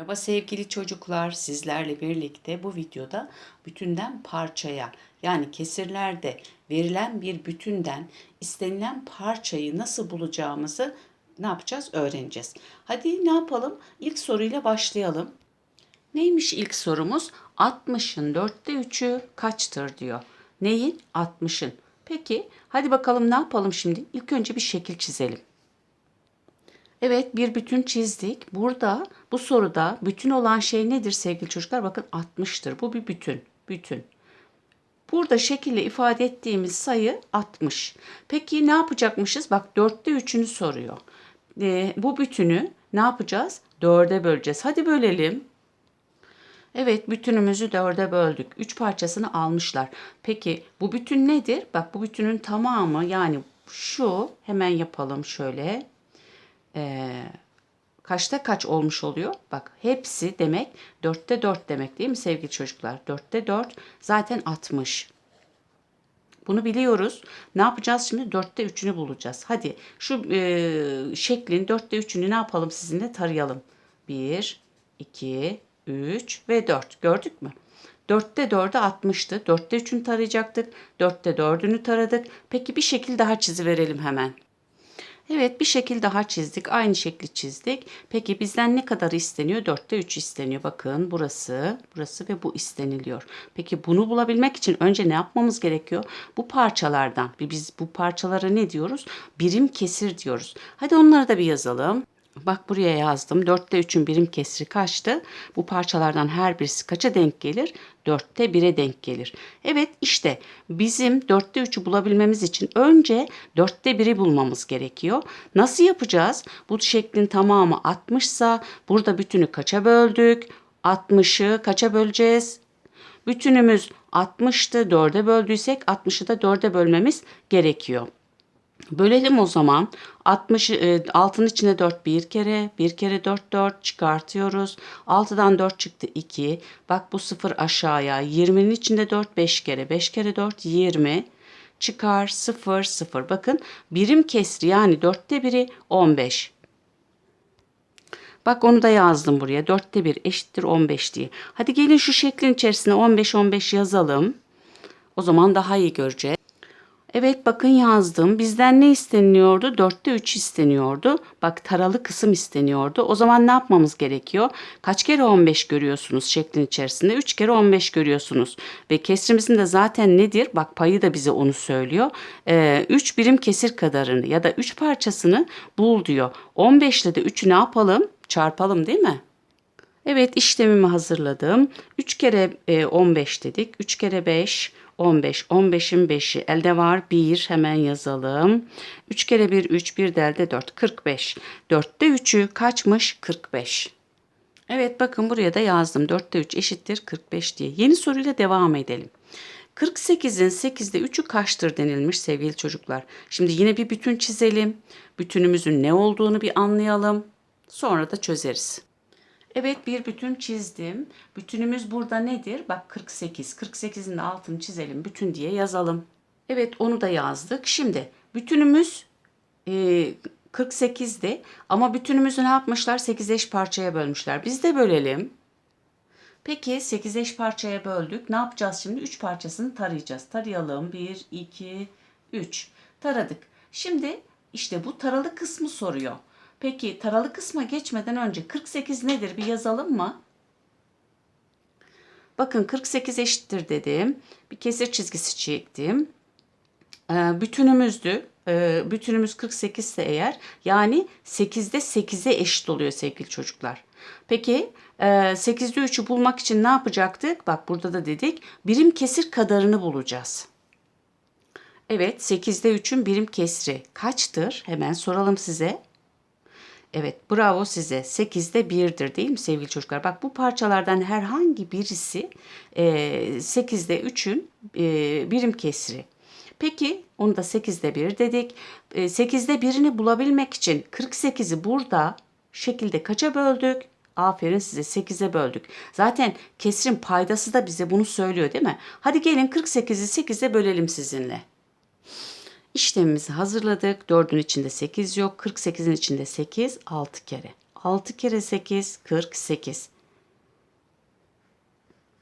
Merhaba sevgili çocuklar. Sizlerle birlikte bu videoda bütünden parçaya yani kesirlerde verilen bir bütünden istenilen parçayı nasıl bulacağımızı ne yapacağız? Öğreneceğiz. Hadi ne yapalım? İlk soruyla başlayalım. Neymiş ilk sorumuz? 60'ın dörtte üçü kaçtır diyor. Neyin? 60'ın. Peki hadi bakalım ne yapalım şimdi? İlk önce bir şekil çizelim. Evet bir bütün çizdik. Burada bu soruda bütün olan şey nedir sevgili çocuklar? Bakın 60'tır. Bu bir bütün. Bütün. Burada şekilde ifade ettiğimiz sayı 60. Peki ne yapacakmışız? Bak 4'te 3'ünü soruyor. Ee, bu bütünü ne yapacağız? 4'e böleceğiz. Hadi bölelim. Evet bütünümüzü 4'e böldük. 3 parçasını almışlar. Peki bu bütün nedir? Bak bu bütünün tamamı yani şu hemen yapalım şöyle e, kaçta kaç olmuş oluyor? Bak hepsi demek dörtte dört demek değil mi sevgili çocuklar? Dörtte dört zaten 60. Bunu biliyoruz. Ne yapacağız şimdi? Dörtte üçünü bulacağız. Hadi şu e, şeklin dörtte üçünü ne yapalım sizinle tarayalım. Bir, iki, üç ve dört. Gördük mü? Dörtte dördü 60'tı. Dörtte üçünü tarayacaktık. Dörtte dördünü taradık. Peki bir şekil daha çiziverelim hemen. Evet bir şekil daha çizdik. Aynı şekli çizdik. Peki bizden ne kadar isteniyor? 4'te 3 isteniyor. Bakın burası, burası ve bu isteniliyor. Peki bunu bulabilmek için önce ne yapmamız gerekiyor? Bu parçalardan, biz bu parçalara ne diyoruz? Birim kesir diyoruz. Hadi onları da bir yazalım. Bak buraya yazdım. 4'te 3'ün birim kesri kaçtı? Bu parçalardan her birisi kaça denk gelir? 4'te 1'e denk gelir. Evet işte bizim 4'te 3'ü bulabilmemiz için önce 4'te 1'i bulmamız gerekiyor. Nasıl yapacağız? Bu şeklin tamamı 60 ise burada bütünü kaça böldük? 60'ı kaça böleceğiz? Bütünümüz 60'tı 4'e böldüysek 60'ı da 4'e bölmemiz gerekiyor. Bölelim o zaman. 60 e, altın içine 4 bir kere, bir kere 4 4 çıkartıyoruz. 6'dan 4 çıktı 2. Bak bu sıfır aşağıya. 20'nin içinde 4 5 kere. 5 kere 4 20 çıkar 0 0. Bakın birim kesri yani 4'te biri 15. Bak onu da yazdım buraya. 4'te 1 eşittir 15 diye. Hadi gelin şu şeklin içerisine 15 15 yazalım. O zaman daha iyi göreceğiz. Evet bakın yazdım. Bizden ne isteniyordu? Dörtte üç isteniyordu. Bak taralı kısım isteniyordu. O zaman ne yapmamız gerekiyor? Kaç kere 15 görüyorsunuz şeklin içerisinde? 3 kere 15 görüyorsunuz. Ve kesrimizin de zaten nedir? Bak payı da bize onu söylüyor. 3 ee, birim kesir kadarını ya da 3 parçasını bul diyor. 15 ile de 3'ü ne yapalım? Çarpalım değil mi? Evet işlemimi hazırladım. 3 kere 15 dedik. 3 kere 5 15. 15'in 5'i elde var. 1 hemen yazalım. 3 kere 1 3 1 de elde 4. 45. 4'te 3'ü kaçmış? 45. Evet bakın buraya da yazdım. 4'te 3 eşittir 45 diye. Yeni soruyla devam edelim. 48'in 8'de 3'ü kaçtır denilmiş sevgili çocuklar. Şimdi yine bir bütün çizelim. Bütünümüzün ne olduğunu bir anlayalım. Sonra da çözeriz. Evet bir bütün çizdim. Bütünümüz burada nedir? Bak 48. 48'in de altını çizelim. Bütün diye yazalım. Evet onu da yazdık. Şimdi bütünümüz e, 48'di. Ama bütünümüzü ne yapmışlar? 8 eş parçaya bölmüşler. Biz de bölelim. Peki 8 eş parçaya böldük. Ne yapacağız şimdi? 3 parçasını tarayacağız. Tarayalım. 1, 2, 3. Taradık. Şimdi işte bu taralı kısmı soruyor. Peki taralı kısma geçmeden önce 48 nedir bir yazalım mı? Bakın 48 eşittir dedim. Bir kesir çizgisi çektim. Ee, bütünümüzdü. Ee, bütünümüz 48 ise eğer yani 8'de 8'e eşit oluyor sevgili çocuklar. Peki 8'de 3'ü bulmak için ne yapacaktık? Bak burada da dedik birim kesir kadarını bulacağız. Evet 8'de 3'ün birim kesri kaçtır? Hemen soralım size. Evet bravo size. 8'de 1'dir değil mi sevgili çocuklar? Bak bu parçalardan herhangi birisi e, 8'de 3'ün e, birim kesri. Peki onu da 8'de 1 dedik. E, 8'de 1'ini bulabilmek için 48'i burada şekilde kaça böldük? Aferin size 8'e böldük. Zaten kesrin paydası da bize bunu söylüyor değil mi? Hadi gelin 48'i 8'e bölelim sizinle. İşlemimizi hazırladık. 4'ün içinde 8 yok. 48'in içinde 8 6 kere. 6 kere 8 48.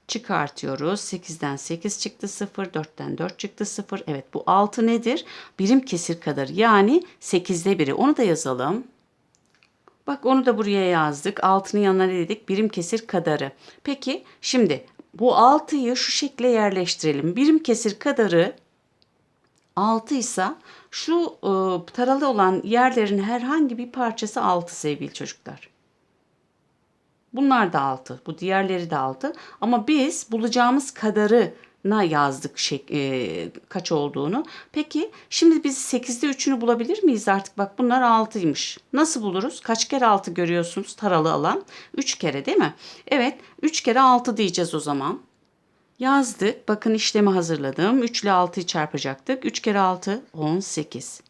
Çıkartıyoruz. 8'den 8 çıktı 0, 4'ten 4 çıktı 0. Evet bu 6 nedir? Birim kesir kadar yani 8'de biri. Onu da yazalım. Bak onu da buraya yazdık. Altının yanına ne dedik? Birim kesir kadarı. Peki şimdi bu 6'yı şu şekle yerleştirelim. Birim kesir kadarı 6 ise şu e, taralı olan yerlerin herhangi bir parçası 6 sevgili çocuklar. Bunlar da 6. Bu diğerleri de 6. Ama biz bulacağımız kadarına yazdık şey, e, kaç olduğunu. Peki şimdi biz 8'de 3'ünü bulabilir miyiz artık? Bak bunlar 6'ymış. Nasıl buluruz? Kaç kere 6 görüyorsunuz taralı alan? 3 kere değil mi? Evet 3 kere 6 diyeceğiz o zaman. Yazdık. Bakın işlemi hazırladım. 3 ile 6'yı çarpacaktık. 3 kere 6 18.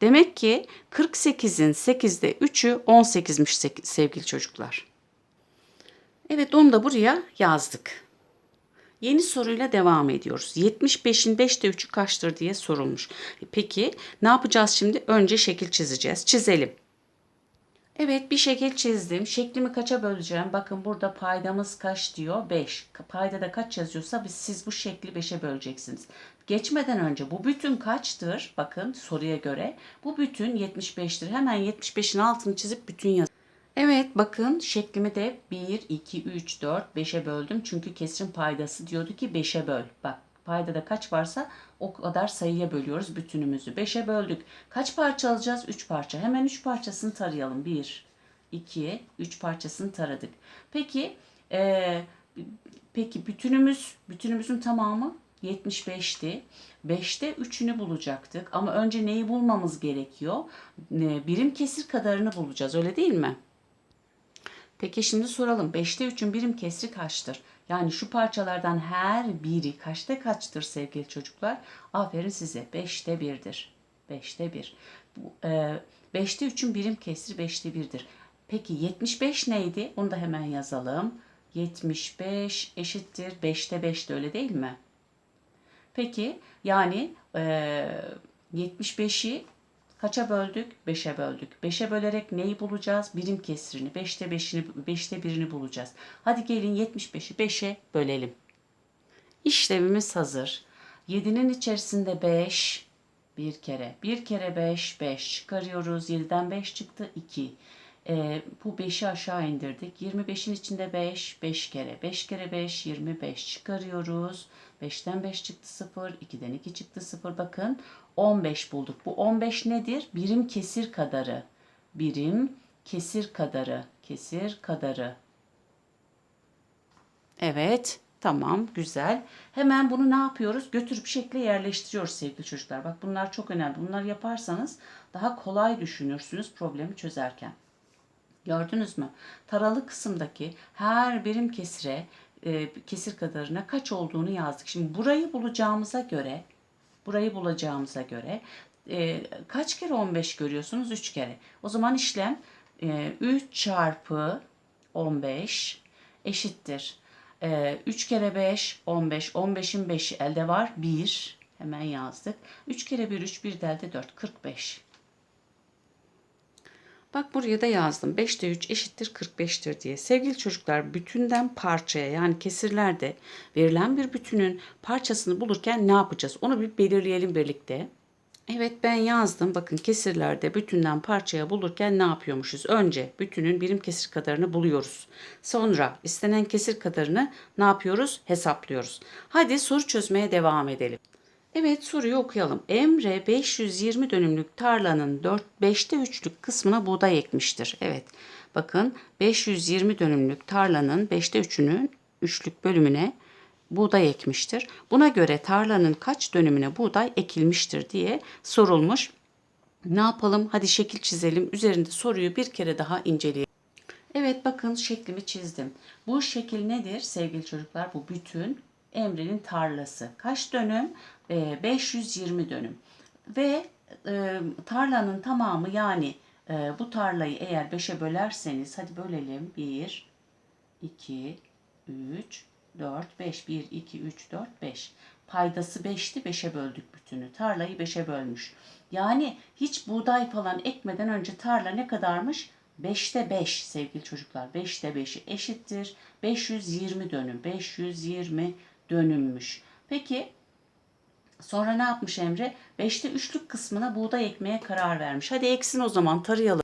Demek ki 48'in 8'de 3'ü 18'miş sevgili çocuklar. Evet onu da buraya yazdık. Yeni soruyla devam ediyoruz. 75'in 5'te 3'ü kaçtır diye sorulmuş. Peki ne yapacağız şimdi? Önce şekil çizeceğiz. Çizelim. Evet bir şekil çizdim. Şeklimi kaça böleceğim? Bakın burada paydamız kaç diyor? 5. Paydada kaç yazıyorsa siz bu şekli 5'e böleceksiniz. Geçmeden önce bu bütün kaçtır? Bakın soruya göre. Bu bütün 75'tir. Hemen 75'in altını çizip bütün yaz. Evet bakın şeklimi de 1, 2, 3, 4, 5'e böldüm. Çünkü kesrin paydası diyordu ki 5'e böl. Bak paydada kaç varsa o kadar sayıya bölüyoruz bütünümüzü. 5'e böldük. Kaç parça alacağız? 3 parça. Hemen 3 parçasını tarayalım. 1, 2, 3 parçasını taradık. Peki ee, peki bütünümüz bütünümüzün tamamı 75'ti. 5'te 3'ünü bulacaktık. Ama önce neyi bulmamız gerekiyor? Birim kesir kadarını bulacağız. Öyle değil mi? Peki şimdi soralım. 5'te 3'ün birim kesri kaçtır? Yani şu parçalardan her biri kaçta kaçtır sevgili çocuklar? Aferin size. 5'te 1'dir. 5'te 1. 5'te 3'ün birim kesri 5'te 1'dir. Peki 75 neydi? Onu da hemen yazalım. 75 eşittir 5'te 5'te öyle değil mi? Peki yani e, 75'i Kaça böldük? 5'e böldük. 5'e bölerek neyi bulacağız? Birim kesrini. 5'te 5'ini 5'te birini bulacağız. Hadi gelin 75'i 5'e bölelim. İşlemimiz hazır. 7'nin içerisinde 5 bir kere. Bir kere 5 5 çıkarıyoruz. 7'den 5 çıktı 2. E, bu 5'i aşağı indirdik. 25'in içinde 5, 5 kere. 5 kere 5, 25 çıkarıyoruz. 5'ten 5 çıktı 0, 2'den 2 çıktı 0. Bakın 15 bulduk. Bu 15 nedir? Birim kesir kadarı. Birim kesir kadarı. Kesir kadarı. Evet. Tamam, güzel. Hemen bunu ne yapıyoruz? Götürüp şekle yerleştiriyoruz sevgili çocuklar. Bak bunlar çok önemli. Bunları yaparsanız daha kolay düşünürsünüz problemi çözerken. Gördünüz mü? Taralı kısımdaki her birim kesire, e, kesir kadarına kaç olduğunu yazdık. Şimdi burayı bulacağımıza göre, burayı bulacağımıza göre e, kaç kere 15 görüyorsunuz? 3 kere. O zaman işlem e, 3 çarpı 15 eşittir. E, 3 kere 5 15. 15'in 5'i elde var. 1. Hemen yazdık. 3 kere 1 3 1 de elde 4. 45. Bak buraya da yazdım. 5'te 3 eşittir 45'tir diye. Sevgili çocuklar bütünden parçaya yani kesirlerde verilen bir bütünün parçasını bulurken ne yapacağız? Onu bir belirleyelim birlikte. Evet ben yazdım. Bakın kesirlerde bütünden parçaya bulurken ne yapıyormuşuz? Önce bütünün birim kesir kadarını buluyoruz. Sonra istenen kesir kadarını ne yapıyoruz? Hesaplıyoruz. Hadi soru çözmeye devam edelim. Evet soruyu okuyalım. Emre 520 dönümlük tarlanın 4 5'te 3'lük kısmına buğday ekmiştir. Evet. Bakın 520 dönümlük tarlanın 5'te 3'ünün 3'lük bölümüne buğday ekmiştir. Buna göre tarlanın kaç dönümüne buğday ekilmiştir diye sorulmuş. Ne yapalım? Hadi şekil çizelim. Üzerinde soruyu bir kere daha inceleyelim. Evet bakın şeklimi çizdim. Bu şekil nedir sevgili çocuklar? Bu bütün Emre'nin tarlası. Kaç dönüm? 520 ee, dönüm. Ve e, tarlanın tamamı yani e, bu tarlayı eğer 5'e bölerseniz hadi bölelim. 1, 2, 3, 4, 5. 1, 2, 3, 4, 5. Paydası 5'ti 5'e böldük bütünü. Tarlayı 5'e bölmüş. Yani hiç buğday falan ekmeden önce tarla ne kadarmış? 5'te 5 sevgili çocuklar. 5'te 5'i eşittir. 520 dönüm. 520 dönümmüş. Peki sonra ne yapmış Emre? 5'te 3'lük kısmına buğday ekmeye karar vermiş. Hadi eksin o zaman tarayalım.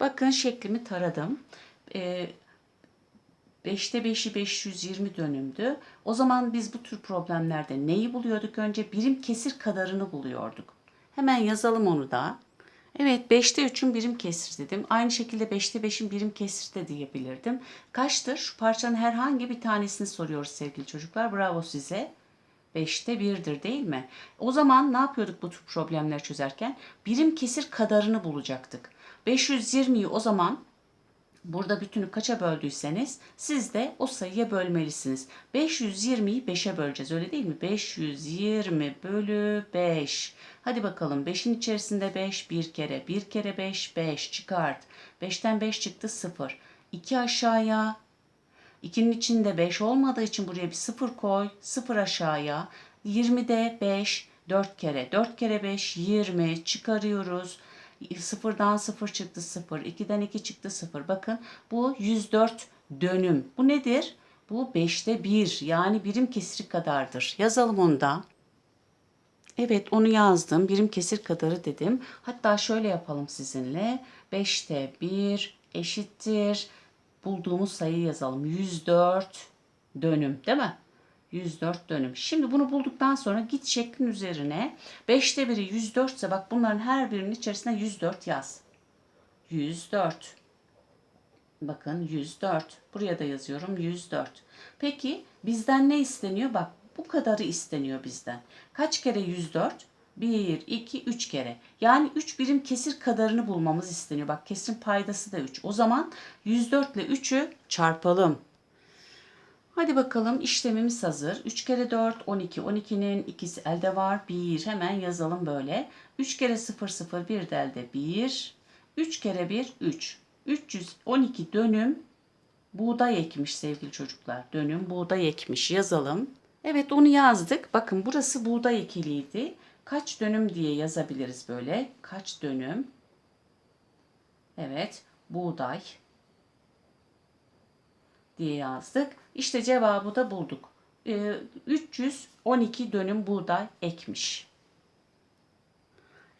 Bakın şeklimi taradım. Ee, 5'te 5'i 520 dönümdü. O zaman biz bu tür problemlerde neyi buluyorduk önce? Birim kesir kadarını buluyorduk. Hemen yazalım onu da. Evet 5'te 3'ün birim kesir dedim. Aynı şekilde 5'te 5'in birim kesir de diyebilirdim. Kaçtır? Şu parçanın herhangi bir tanesini soruyoruz sevgili çocuklar. Bravo size. 5'te 1'dir değil mi? O zaman ne yapıyorduk bu tür problemler çözerken? Birim kesir kadarını bulacaktık. 520'yi o zaman Burada bütünü kaça böldüyseniz siz de o sayıya bölmelisiniz. 520'yi 5'e böleceğiz öyle değil mi? 520 bölü 5. Hadi bakalım 5'in içerisinde 5 bir kere. 1 kere 5 5 çıkart. 5'ten 5 çıktı 0. 2 aşağıya. 2'nin içinde 5 olmadığı için buraya bir 0 koy. 0 aşağıya. 20'de 5 4 kere. 4 kere 5 20 çıkarıyoruz. Sıfırdan sıfır çıktı sıfır. 2'den 2 çıktı sıfır. Bakın bu 104 dönüm. Bu nedir? Bu 5'te 1 yani birim kesiri kadardır. Yazalım onu da. Evet onu yazdım. Birim kesir kadarı dedim. Hatta şöyle yapalım sizinle. 5'te 1 eşittir. Bulduğumuz sayıyı yazalım. 104 dönüm değil mi? 104 dönüm. Şimdi bunu bulduktan sonra git şeklin üzerine 5'te biri 104 ise bak bunların her birinin içerisine 104 yaz. 104. Bakın 104. Buraya da yazıyorum 104. Peki bizden ne isteniyor? Bak bu kadarı isteniyor bizden. Kaç kere 104? 1, 2, 3 kere. Yani 3 birim kesir kadarını bulmamız isteniyor. Bak kesirin paydası da 3. O zaman 104 ile 3'ü çarpalım. Hadi bakalım işlemimiz hazır. 3 kere 4 12. 12'nin ikisi elde var. 1 hemen yazalım böyle. 3 kere 0 0 1 de elde 1. 3 kere 1 3. 312 dönüm buğday ekmiş sevgili çocuklar. Dönüm buğday ekmiş yazalım. Evet onu yazdık. Bakın burası buğday ekiliydi. Kaç dönüm diye yazabiliriz böyle. Kaç dönüm? Evet buğday diye yazdık. İşte cevabı da bulduk. Ee, 312 dönüm buğday ekmiş.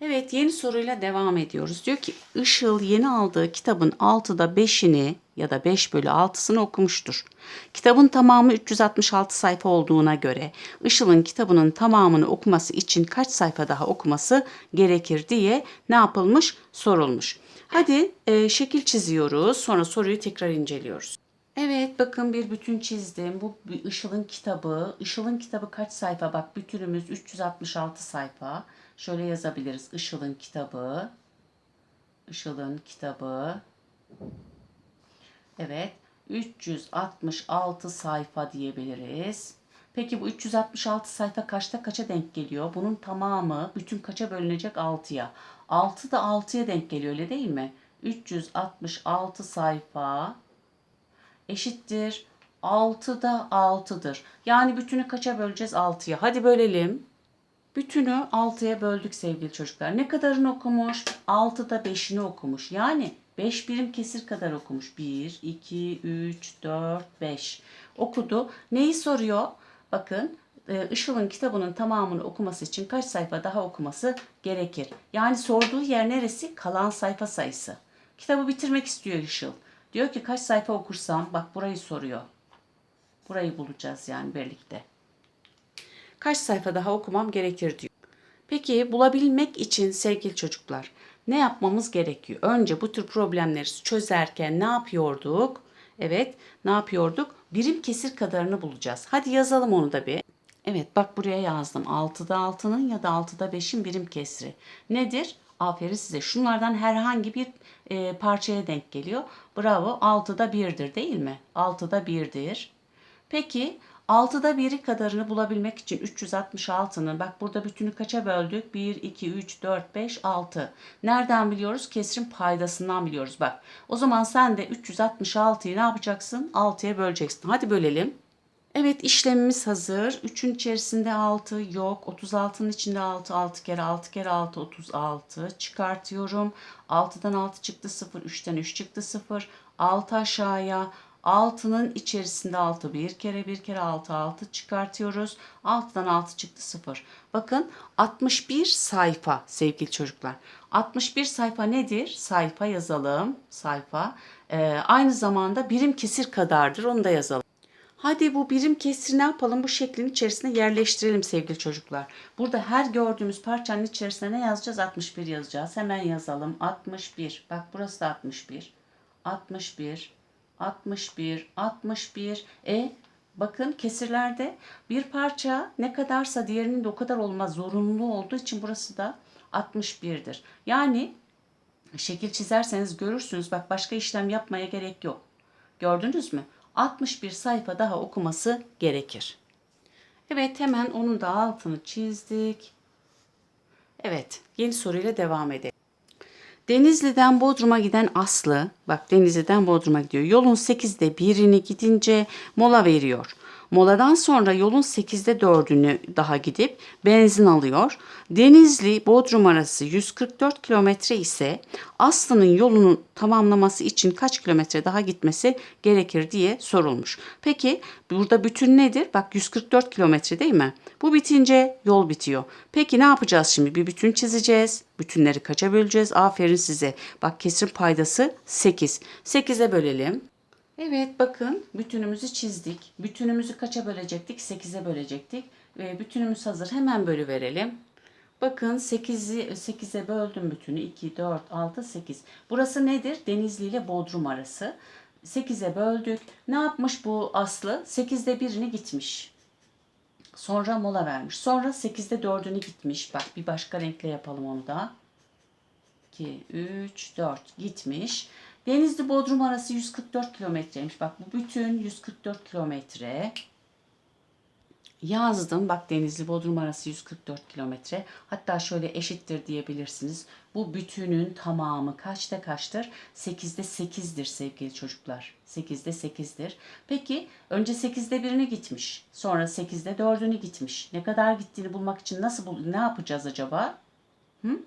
Evet yeni soruyla devam ediyoruz. Diyor ki Işıl yeni aldığı kitabın 6'da 5'ini ya da 5 bölü 6'sını okumuştur. Kitabın tamamı 366 sayfa olduğuna göre Işıl'ın kitabının tamamını okuması için kaç sayfa daha okuması gerekir diye ne yapılmış sorulmuş. Hadi e, şekil çiziyoruz sonra soruyu tekrar inceliyoruz. Evet bakın bir bütün çizdim. Bu Işıl'ın kitabı. Işıl'ın kitabı kaç sayfa? Bak bütünümüz 366 sayfa. Şöyle yazabiliriz. Işıl'ın kitabı. Işıl'ın kitabı. Evet. 366 sayfa diyebiliriz. Peki bu 366 sayfa kaçta kaça denk geliyor? Bunun tamamı bütün kaça bölünecek? 6'ya. 6 da 6'ya denk geliyor öyle değil mi? 366 sayfa eşittir 6 da 6'dır. Yani bütünü kaça böleceğiz? 6'ya. Hadi bölelim. Bütünü 6'ya böldük sevgili çocuklar. Ne kadarını okumuş? 6'da 5'ini okumuş. Yani 5 birim kesir kadar okumuş. 1, 2, 3, 4, 5. Okudu. Neyi soruyor? Bakın e, Işıl'ın kitabının tamamını okuması için kaç sayfa daha okuması gerekir? Yani sorduğu yer neresi? Kalan sayfa sayısı. Kitabı bitirmek istiyor Işıl. Diyor ki kaç sayfa okursam bak burayı soruyor. Burayı bulacağız yani birlikte. Kaç sayfa daha okumam gerekir diyor. Peki bulabilmek için sevgili çocuklar ne yapmamız gerekiyor? Önce bu tür problemleri çözerken ne yapıyorduk? Evet ne yapıyorduk? Birim kesir kadarını bulacağız. Hadi yazalım onu da bir. Evet bak buraya yazdım. 6'da 6'nın ya da 6'da 5'in birim kesri. Nedir? Aferin size. Şunlardan herhangi bir e, parçaya denk geliyor. Bravo. 6'da 1'dir değil mi? 6'da 1'dir. Peki 6'da 1'i kadarını bulabilmek için 366'nın bak burada bütünü kaça böldük? 1, 2, 3, 4, 5, 6. Nereden biliyoruz? Kesrin paydasından biliyoruz. Bak o zaman sen de 366'yı ne yapacaksın? 6'ya böleceksin. Hadi bölelim. Evet işlemimiz hazır. 3'ün içerisinde 6 yok. 36'nın içinde 6. 6 kere 6 kere 6 36. Çıkartıyorum. 6'dan 6 çıktı 0. 3'ten 3 çıktı 0. 6 aşağıya. 6'nın içerisinde 6 bir kere bir kere 6 6 çıkartıyoruz. 6'dan 6 çıktı 0. Bakın 61 sayfa sevgili çocuklar. 61 sayfa nedir? Sayfa yazalım. Sayfa. Ee, aynı zamanda birim kesir kadardır. Onu da yazalım. Hadi bu birim kesri ne yapalım? Bu şeklin içerisine yerleştirelim sevgili çocuklar. Burada her gördüğümüz parçanın içerisine ne yazacağız? 61 yazacağız. Hemen yazalım. 61. Bak burası da 61. 61. 61. 61. E bakın kesirlerde bir parça ne kadarsa diğerinin de o kadar olma zorunluluğu olduğu için burası da 61'dir. Yani şekil çizerseniz görürsünüz. Bak başka işlem yapmaya gerek yok. Gördünüz mü? 61 sayfa daha okuması gerekir. Evet hemen onun da altını çizdik. Evet yeni soruyla devam edelim. Denizli'den Bodrum'a giden Aslı, bak Denizli'den Bodrum'a gidiyor. Yolun 8'de birini gidince mola veriyor. Moladan sonra yolun 8'de 4'ünü daha gidip benzin alıyor. Denizli Bodrum arası 144 kilometre ise Aslı'nın yolunu tamamlaması için kaç kilometre daha gitmesi gerekir diye sorulmuş. Peki burada bütün nedir? Bak 144 kilometre değil mi? Bu bitince yol bitiyor. Peki ne yapacağız şimdi? Bir bütün çizeceğiz. Bütünleri kaça böleceğiz? Aferin size. Bak kesir paydası 8. 8'e bölelim. Evet bakın bütünümüzü çizdik. Bütünümüzü kaça bölecektik? 8'e bölecektik. Ve bütünümüz hazır. Hemen bölüverelim. Bakın 8'i 8'e böldüm bütünü. 2, 4, 6, 8. Burası nedir? Denizli ile Bodrum arası. 8'e böldük. Ne yapmış bu Aslı? 8'de birini gitmiş. Sonra mola vermiş. Sonra 8'de 4'ünü gitmiş. Bak bir başka renkle yapalım onu da. 2, 3, 4 gitmiş. Denizli Bodrum arası 144 kilometreymiş. Bak bu bütün 144 kilometre. Yazdım. Bak Denizli Bodrum arası 144 kilometre. Hatta şöyle eşittir diyebilirsiniz. Bu bütünün tamamı kaçta kaçtır? 8'de 8'dir sevgili çocuklar. 8'de 8'dir. Peki önce 8'de birini gitmiş. Sonra 8'de 4'ünü gitmiş. Ne kadar gittiğini bulmak için nasıl bul ne yapacağız acaba? Hı?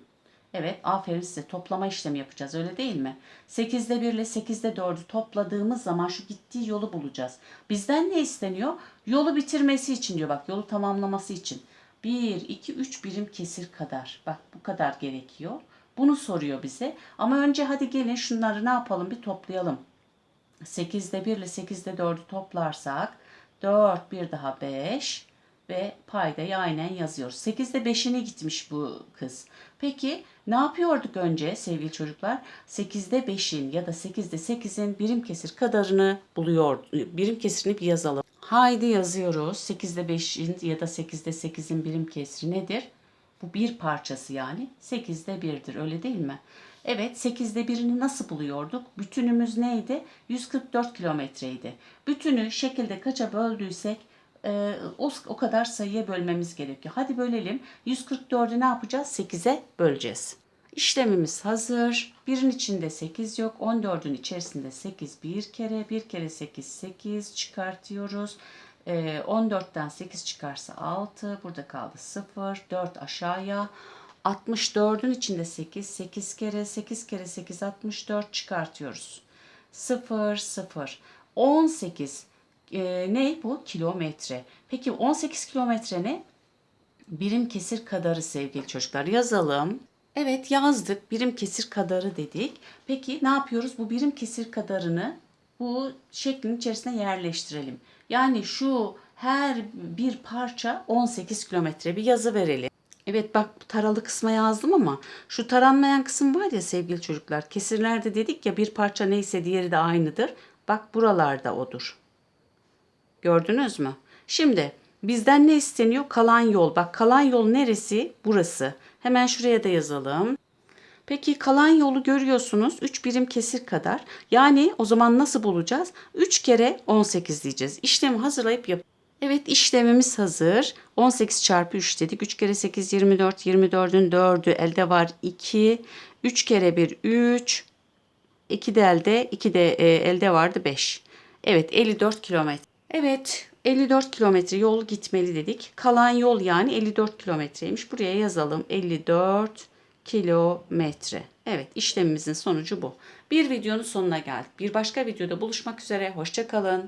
Evet aferin size toplama işlemi yapacağız öyle değil mi? 8'de 1 ile 8'de 4'ü topladığımız zaman şu gittiği yolu bulacağız. Bizden ne isteniyor? Yolu bitirmesi için diyor bak yolu tamamlaması için. 1, 2, 3 birim kesir kadar. Bak bu kadar gerekiyor. Bunu soruyor bize. Ama önce hadi gelin şunları ne yapalım bir toplayalım. 8'de 1 ile 8'de 4'ü toplarsak 4 bir daha 5 ve paydayı aynen yazıyoruz. 8'de 5'ini gitmiş bu kız. Peki ne yapıyorduk önce sevgili çocuklar? 8'de 5'in ya da 8'de 8'in birim kesir kadarını buluyor. Birim kesirini bir yazalım. Haydi yazıyoruz. 8'de 5'in ya da 8'de 8'in birim kesri nedir? Bu bir parçası yani. 8'de 1'dir öyle değil mi? Evet 8'de 1'ini nasıl buluyorduk? Bütünümüz neydi? 144 kilometreydi. Bütünü şekilde kaça böldüysek e, o, o kadar sayıya bölmemiz gerekiyor. Hadi bölelim. 144'ü ne yapacağız? 8'e böleceğiz. İşlemimiz hazır. Birin içinde 8 yok. 14'ün içerisinde 8 bir kere. Bir kere 8 8 çıkartıyoruz. E, 14'ten 8 çıkarsa 6. Burada kaldı 0. 4 aşağıya. 64'ün içinde 8. 8 kere 8 kere 8 64 çıkartıyoruz. 0 0. 18 e, ne bu? Kilometre. Peki 18 kilometre ne? Birim kesir kadarı sevgili çocuklar. Yazalım. Evet yazdık. Birim kesir kadarı dedik. Peki ne yapıyoruz? Bu birim kesir kadarını bu şeklin içerisine yerleştirelim. Yani şu her bir parça 18 kilometre bir yazı verelim. Evet bak taralı kısma yazdım ama şu taranmayan kısım var ya sevgili çocuklar. Kesirlerde dedik ya bir parça neyse diğeri de aynıdır. Bak buralarda odur. Gördünüz mü? Şimdi bizden ne isteniyor? Kalan yol. Bak kalan yol neresi? Burası. Hemen şuraya da yazalım. Peki kalan yolu görüyorsunuz 3 birim kesir kadar. Yani o zaman nasıl bulacağız? 3 kere 18 diyeceğiz. İşlemi hazırlayıp yap. Evet işlemimiz hazır. 18 çarpı 3 dedik. 3 kere 8 24. 24'ün 4'ü elde var 2. 3 kere 1 3. 2 de elde 2 de e, elde vardı 5. Evet 54 kilometre. Evet 54 kilometre yol gitmeli dedik. Kalan yol yani 54 kilometreymiş. Buraya yazalım 54 kilometre. Evet işlemimizin sonucu bu. Bir videonun sonuna geldik. Bir başka videoda buluşmak üzere. Hoşçakalın.